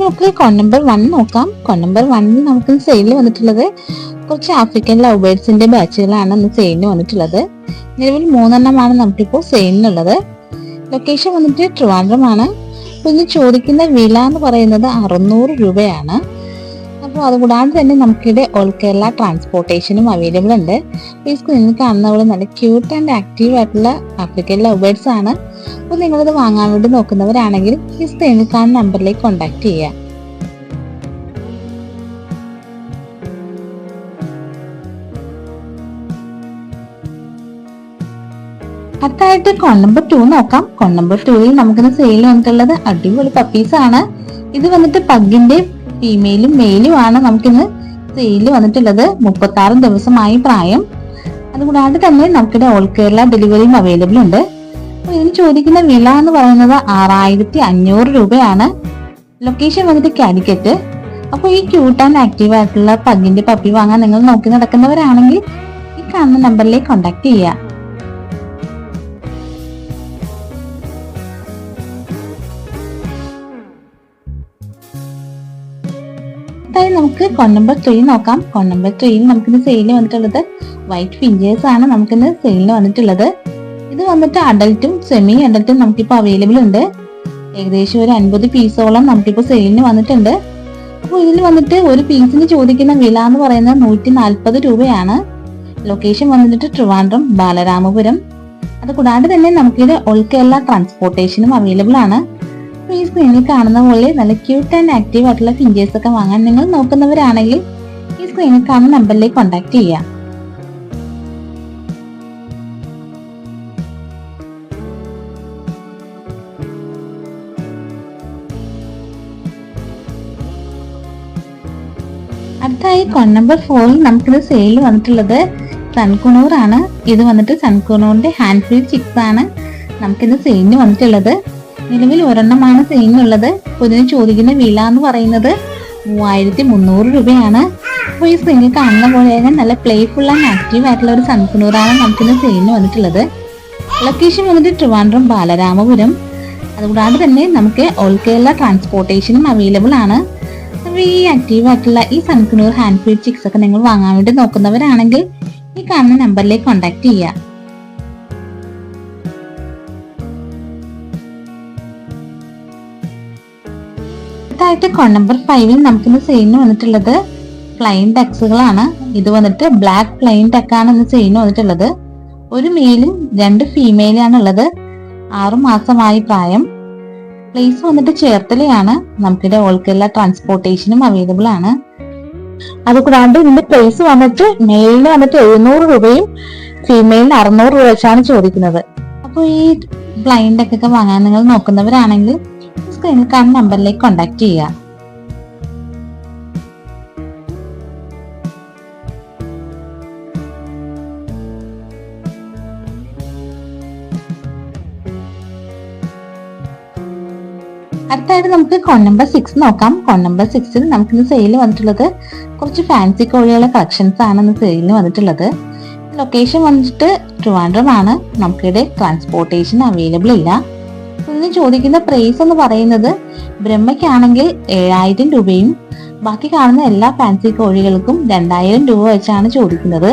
നമുക്ക് കോൺ number one നോക്കാം. കോൺ number വണ്ണിൽ നമുക്ക് സെയിലിൽ വന്നിട്ടുള്ളത് കുറച്ച് ആഫ്രിക്കൻ ലവ് ബേർഡ്സിന്റെ ബാച്ചുകളാണ് ഇന്ന് സെയിലിന് വന്നിട്ടുള്ളത്. നിലവിൽ മൂന്നെണ്ണമാണ് നമുക്കിപ്പോൾ സെയിലിനുള്ളത് ലൊക്കേഷൻ വന്നിട്ട് ട്രിവാൻഡ്രമാണ് അപ്പോൾ ഇന്ന് ചോദിക്കുന്ന വില എന്ന് പറയുന്നത് അറുന്നൂറ് രൂപയാണ്. അപ്പോൾ അതുകൂടാതെ തന്നെ നമുക്കിവിടെ ഓൾ കേരള ട്രാൻസ്പോർട്ടേഷനും അവൈലബിൾ ഉണ്ട്. ഈ നിങ്ങൾക്ക് കാണുന്ന പോലെ നല്ല ക്യൂട്ട് ആൻഡ് ആക്റ്റീവ് ആയിട്ടുള്ള ആഫ്രിക്കൻ ലവ് ബേർഡ്സ് ആണ്. അപ്പോൾ നിങ്ങളിത് വാങ്ങാൻ വേണ്ടി നോക്കുന്നവരാണെങ്കിൽ ഈ സ്ക്രീനിൽ കാണുന്ന നമ്പറിലേക്ക് കോൺടാക്ട് ചെയ്യുക. അടുത്തായിട്ട് കോൺ നമ്പർ ടു നോക്കാം. കോൺ നമ്പർ ടൂവിൽ നമുക്കിന്ന് സെയിൽ വന്നിട്ടുള്ളത് അടിപൊളി പപ്പീസ് ആണ്. ഇത് വന്നിട്ട് പഗിന്റെ ഫീമെയിലും മെയിലും ആണ് നമുക്കിന്ന് സെയിൽ വന്നിട്ടുള്ളത്. മുപ്പത്തി ദിവസമായി പ്രായം. അതുകൂടാതെ തന്നെ നമുക്കിവിടെ ഓൾ കേരള ഡെലിവറിയും അവൈലബിൾ ഉണ്ട്. അപ്പൊ ഇതിന് ചോദിക്കുന്ന വില എന്ന് പറയുന്നത് ആറായിരത്തി അഞ്ഞൂറ് രൂപയാണ്. ലൊക്കേഷൻ വന്നിട്ട് കാലിക്കറ്റ് അപ്പോൾ ഈ ക്യൂട്ട് ആൻഡ് ആക്റ്റീവ് ആയിട്ടുള്ള പഗ്ഗിന്റെ പപ്പി വാങ്ങാൻ നിങ്ങൾ നോക്കി നടക്കുന്നവരാണെങ്കിൽ ഈ കാണുന്ന നമ്പറിലേക്ക് കോൺടാക്ട് ചെയ്യുക അടുത്തായി നമുക്ക് കോൺ നമ്പർ ത്രീ നോക്കാം. കോൺ നമ്പർ ത്രീയിൽ നമുക്കിന്ന് സെയിലിന് വന്നിട്ടുള്ളത് വൈറ്റ് ഫിഞ്ചേഴ്സ് ആണ്. നമുക്കിന്ന് സെയിലിന് വന്നിട്ടുള്ളത്. ഇത് വന്നിട്ട് അഡൽട്ടും സെമി അഡൽട്ടും നമുക്കിപ്പോൾ അവൈലബിൾ ഉണ്ട്. ഏകദേശം ഒരു അൻപത് പീസോളം നമുക്കിപ്പോൾ സെയിലിന് വന്നിട്ടുണ്ട്. അപ്പോൾ ഇതിൽ വന്നിട്ട് ഒരു പീസിന് ചോദിക്കുന്ന വില എന്ന് പറയുന്നത് നൂറ്റി നാൽപ്പത് രൂപയാണ്. ലൊക്കേഷൻ വന്നിട്ട് ട്രിവാൻഡ്രം ബാലരാമപുരം. അത് കൂടാതെ തന്നെ നമുക്കിത് ഓൾ കേരള ട്രാൻസ്പോർട്ടേഷനും അവൈലബിൾ ആണ്. ഈ സ്ക്രീനിൽ കാണുന്ന പോലെ നല്ല ക്യൂട്ട് ആൻഡ് ആക്റ്റീവ് ആയിട്ടുള്ള ഫിഞ്ചേഴ്സ് ഒക്കെ വാങ്ങാൻ നിങ്ങൾ നോക്കുന്നവരാണെങ്കിൽ ഈ സ്ക്രീനിൽ കാണുന്ന നമ്പറിലേക്ക് കോൺടാക്ട് ചെയ്യുക അടുത്തായി കോൺ നമ്പർ ഫോറിൽ നമുക്കിത് സെയിൽ വന്നിട്ടുള്ളത് സൺകുണൂർ ആണ്. ഇത് വന്നിട്ട് സൺകുണൂറിന്റെ ഹാൻഡ് ഫ്രീ ചിക്സ് ആണ് നമുക്കിത് സെയിലിന് വന്നിട്ടുള്ളത്. നിലവിൽ ഒരെണ്ണമാണ് സെയിലിനുള്ളത് ഇതിന് ചോദിക്കുന്ന വില എന്ന് പറയുന്നത് മൂവായിരത്തി മുന്നൂറ് രൂപയാണ്. അപ്പോൾ ഈ സെയിൽ കാണുന്ന പോലെ തന്നെ നല്ല പ്ലേഫുൾ ആൻഡ് ആക്റ്റീവ് ആയിട്ടുള്ള ഒരു സൺകുണൂറാണ് നമുക്കിന്ന് സെയിലിന് വന്നിട്ടുള്ളത്. ലൊക്കേഷൻ വന്നിട്ട് ട്രിവാൻഡ്രം ബാലരാമപുരം. അതുകൂടാതെ തന്നെ നമുക്ക് ഓൾ കേരള ട്രാൻസ്പോർട്ടേഷനും അവൈലബിൾ ആണ്. ഈ ആക്റ്റീവ് ആയിട്ടുള്ള ഈ സൺക്ലൂർ ഹാൻഡ് ഫീഡ് ചിക്സ് ഒക്കെ നിങ്ങൾ വാങ്ങാൻ വേണ്ടി നോക്കുന്നവരാണെങ്കിൽ ഈ കാണുന്ന നമ്പറിലേക്ക് കോൺടാക്ട് ചെയ്യുക. അടുത്തായിട്ട് കോൺ നമ്പർ ഫൈവിൽ നമുക്കിന്ന് സെയിലിന് വന്നിട്ടുള്ളത് പ്ലെയിൻ ടെക്സുകളാണ് ഇത് വന്നിട്ട് ബ്ലാക്ക് പ്ലെയിൻ ടെക്കാണ് ഇന്ന് സെയിലിന് വന്നിട്ടുള്ളത്. ഒരു മെയിലും രണ്ട് ഫീമെയിലാണ് ഉള്ളത് ആറു മാസമായി പ്രായം. പ്ലേസ് വന്നിട്ട് ചേർത്തലയാണ്. നമുക്കിവിടെ ഓൾക്കെല്ലാ ട്രാൻസ്പോർട്ടേഷനും അവൈലബിൾ ആണ്. അതുകൂടാണ്ട് ഇതിന്റെ പ്രൈസ് വന്നിട്ട് മെയിലിന് വന്നിട്ട് എഴുന്നൂറ് രൂപയും ഫീമെയിലിന് അറുന്നൂറ് രൂപ വെച്ചാണ് ചോദിക്കുന്നത്. അപ്പോൾ ഈ ബ്ലൈൻഡ് ഒക്കെ വാങ്ങാൻ നിങ്ങൾ നോക്കുന്നവരാണെങ്കിൽ സ്ക്രീനിൽ കാണുന്ന നമ്പറിലേക്ക് കോൺടാക്ട് ചെയ്യുക. അടുത്തായിട്ട് നമുക്ക് കോൺ നമ്പർ സിക്സ് നോക്കാം. കോൺ നമ്പർ സിക്സിൽ നമുക്കിന്ന് സെയിൽ വന്നിട്ടുള്ളത് കുറച്ച് ഫാൻസി കോഴികളുടെ കളക്ഷൻസ് ആണ് ഇന്ന് സെയിലിന് വന്നിട്ടുള്ളത്. ലൊക്കേഷൻ വന്നിട്ട് ട്രിവാൻഡ്രം ആണ്. നമുക്കിവിടെ ട്രാൻസ്പോർട്ടേഷൻ അവൈലബിൾ ഇല്ല. ഇന്ന് ചോദിക്കുന്ന പ്രൈസ് എന്ന് പറയുന്നത് ബ്രഹ്മയ്ക്കാണെങ്കിൽ ഏഴായിരം രൂപയും ബാക്കി കാണുന്ന എല്ലാ ഫാൻസി കോഴികൾക്കും രണ്ടായിരം രൂപ വെച്ചാണ് ചോദിക്കുന്നത്.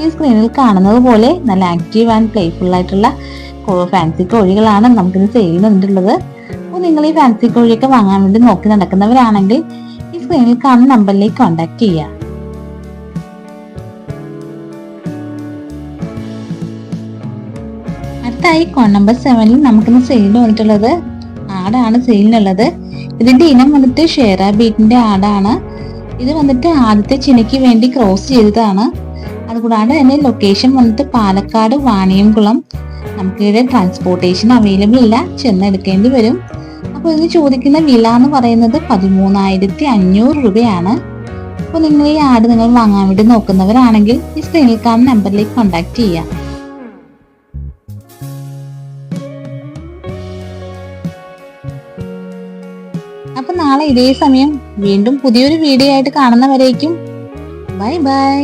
ഈ സ്ക്രീനിൽ കാണുന്നത് പോലെ നല്ല ആക്റ്റീവ് ആൻഡ് പ്ലേഫുൾ ആയിട്ടുള്ള ഫാൻസി കോഴികളാണ് നമുക്കിന്ന് സെയിൽ വന്നിട്ടുള്ളത്. അപ്പോൾ നിങ്ങൾ ഈ ഫാൻസി കോഴിയൊക്കെ വാങ്ങാൻ വേണ്ടി നോക്കി നടക്കുന്നവരാണെങ്കിൽ ഈ സ്ക്രീനിൽ കാണുന്ന നമ്പറിലേക്ക് കോൺടാക്ട് ചെയ്യുക. അടുത്തായി കോൺ നമ്പർ സെവനിൽ നമുക്കിന്ന് സെയിൽ വന്നിട്ടുള്ളത് ആടാണ് സെയിലിനുള്ളത് ഇതിന്റെ ഇനം വന്നിട്ട് ഷെയറ ബീറ്റിന്റെ ആടാണ്. ഇത് വന്നിട്ട് ആദ്യത്തെ ചിനയ്ക്ക് വേണ്ടി ക്രോസ് ചെയ്തതാണ്. അതുകൂടാതെ തന്നെ ലൊക്കേഷൻ വന്നിട്ട് പാലക്കാട് വാണിയംകുളം. നമുക്കിവിടെ ട്രാൻസ്പോർട്ടേഷൻ അവൈലബിൾ ഇല്ല. ചെന്നെടുക്കേണ്ടി വരും. അപ്പോൾ ഇതിന് ചോദിക്കുന്ന വില എന്ന് പറയുന്നത് പതിമൂന്നായിരത്തി അഞ്ഞൂറ് രൂപയാണ്. അപ്പോൾ നിങ്ങൾ ഈ ആട് നിങ്ങൾ വാങ്ങാൻ വേണ്ടി നോക്കുന്നവരാണെങ്കിൽ ഈ സ്ക്രീനിൽ കാണുന്ന നമ്പറിലേക്ക് കോൺടാക്ട് ചെയ്യാം അപ്പൊ നാളെ ഇതേ സമയം വീണ്ടും പുതിയൊരു വീഡിയോ ആയിട്ട് കാണുന്നവരേക്കും. Bye bye